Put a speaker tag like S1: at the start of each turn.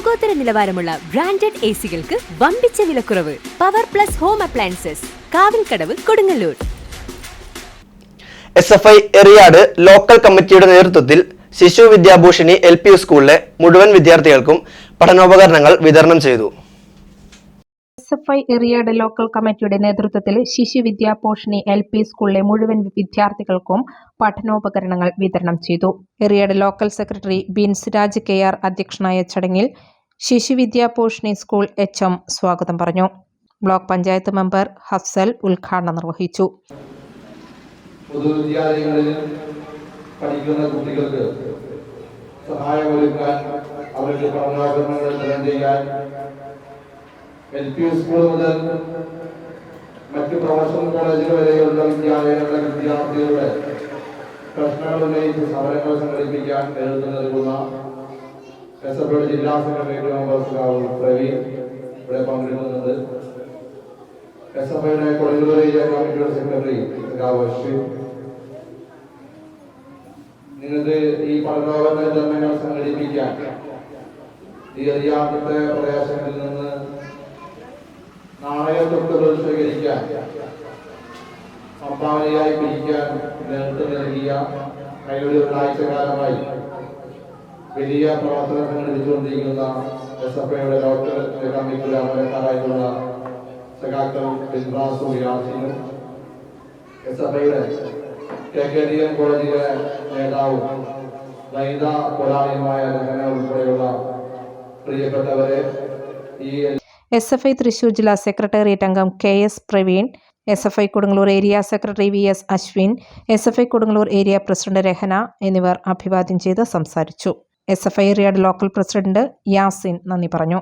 S1: ലോകോത്തര നിലവാരമുള്ള branded A സികൾക്ക് വമ്പിച്ച വിലക്കുറവ്. Power plus home appliances. Kavilkadavu Kodungallur.
S2: S F I Eriyad local കമ്മിറ്റിയുടെ നേതൃത്വത്തിൽ ശിശു വിദ്യാഭൂഷണി എൽ പി സ്കൂളിലെ മുഴുവൻ വിദ്യാർത്ഥികൾക്കും പഠനോപകരണങ്ങൾ വിതരണം ചെയ്തു.
S3: എസ് എഫ് ഐ ലോക്കൽ കമ്മിറ്റിയുടെ നേതൃത്വത്തിൽ ശിശുവിദ്യാ പോഷണി എൽ പി സ്കൂളിലെ മുഴുവൻ വിദ്യാർത്ഥികൾക്കും പഠനോപകരണങ്ങൾ വിതരണം ചെയ്തു. Eriyad local secretary Bins Raj K R അധ്യക്ഷനായ ചടങ്ങിൽ Sishuvidya Poshini school H M സ്വാഗതം പറഞ്ഞു. ബ്ലോക്ക് പഞ്ചായത്ത് മെമ്പർ ഹഫ്സൽ ഉദ്ഘാടനം നിർവഹിച്ചു.
S4: പഠിക്കുന്ന കുട്ടികൾക്ക് സഹായമൊരുക്കാൻ അവർക്ക് പഠനോപകരണങ്ങൾ എൽ പി സ്കൂൾ മുതൽ മറ്റ് പ്രൊഫഷണൽ കോളേജുകൾ വരെയുള്ള വിദ്യാലയങ്ങളിലെ വിദ്യാർത്ഥികളുടെ പ്രശ്നങ്ങൾ ഉന്നയിച്ച് സമരങ്ങൾ സംഘടിപ്പിക്കാൻ നേതൃത്വം നൽകുന്ന എഫ് ജില്ലാ സെക്രട്ടറി മെമ്പർ സഖാവ് പ്രവീൺ ഇവിടെ പങ്കെടുക്കുന്നുണ്ട് എസ് എഫ് ഐയുടെ കൊടുങ്ങല്ലൂർ ഏരിയ കമ്മിറ്റിയുടെ സെക്രട്ടറി അശ്വിൻ നിങ്ങൾക്ക് ഈ പഠനോപകരണ സംഘടിപ്പിക്കാൻ ഈ അറിയാത്ത പ്രദേശങ്ങളിൽ സംഭാവനയായി പിരിക്കാൻ നേതൃത്വം നൽകിയ കഴിഞ്ഞ ഒരാഴ്ചകാലമായി വലിയ പ്രവർത്തനം സംഘടിപ്പിച്ചുകൊണ്ടിരിക്കുന്ന എസ് എഫ് ഐയുടെ ഡോക്ടർ കമ്മിറ്റിയുടെ അമരക്കാരായിട്ടുള്ള സഖാക്കൾ ബിൻറാസും യാസിനും എസ് എഫ് ഐയുടെ കെ കോളേജിലെ നേതാവും വനിതാ പോരാളിയുമായ ലഹന ഉൾപ്പെടെയുള്ള പ്രിയപ്പെട്ടവരെ ഈ
S3: എസ് എഫ് ഐ തൃശൂർ ജില്ലാ സെക്രട്ടേറിയറ്റ് അംഗം K S Praveen S F I Kodungallur area secretary V S Aswin S F I Kodungallur area president Rahana എന്നിവർ അഭിവാദ്യം ചെയ്ത് സംസാരിച്ചു. എസ് എഫ് ഐ ഏരിയയുടെ ലോക്കൽ പ്രസിഡന്റ് യാസിൻ നന്ദി പറഞ്ഞു.